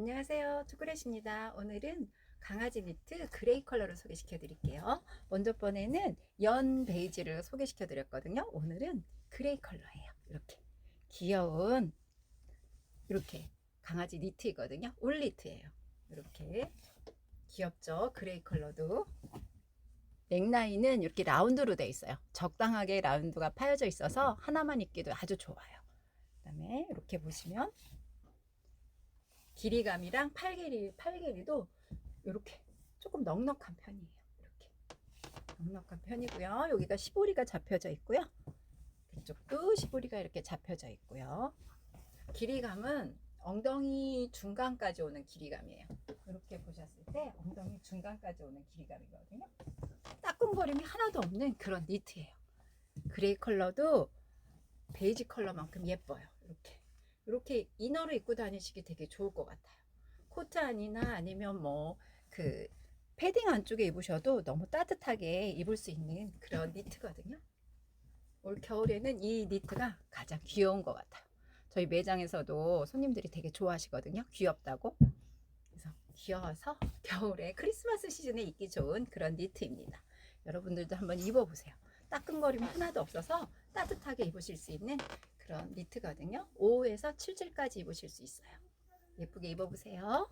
안녕하세요. 초콜릿입니다. 오늘은 강아지 니트 그레이 컬러를 소개시켜 드릴게요. 먼저 번에는 연 베이지를 소개시켜 드렸거든요. 오늘은 그레이 컬러예요. 이렇게 귀여운 이렇게 강아지 니트이거든요. 울 니트예요. 이렇게 귀엽죠? 그레이 컬러도 넥라인은 이렇게 라운드로 돼 있어요. 적당하게 라운드가 파여져 있어서 하나만 입기도 아주 좋아요. 그 다음에 이렇게 보시면 길이감이랑 팔 길이 팔 길이도 이렇게 조금 넉넉한 편이에요. 이렇게 넉넉한 편이고요. 여기가 시보리가 잡혀져 있고요. 이쪽도 시보리가 이렇게 잡혀져 있고요. 길이감은 엉덩이 중간까지 오는 길이감이에요. 이렇게 보셨을 때 엉덩이 중간까지 오는 길이감이거든요. 따끔거림이 하나도 없는 그런 니트예요. 그레이 컬러도 베이지 컬러만큼 예뻐요. 이렇게 이렇게 이너를 입고 다니시기 되게 좋을 것 같아요. 코트 안이나 아니면 뭐 그 패딩 안쪽에 입으셔도 너무 따뜻하게 입을 수 있는 그런 니트거든요. 올 겨울에는 이 니트가 가장 귀여운 것 같아요. 저희 매장에서도 손님들이 되게 좋아하시거든요. 귀엽다고. 그래서 귀여워서 겨울에 크리스마스 시즌에 입기 좋은 그런 니트입니다. 여러분들도 한번 입어보세요. 따끔거림 하나도 없어서 따뜻하게 입으실 수 있는 그런 니트거든요. 5에서 7질까지 입으실 수 있어요. 예쁘게 입어보세요.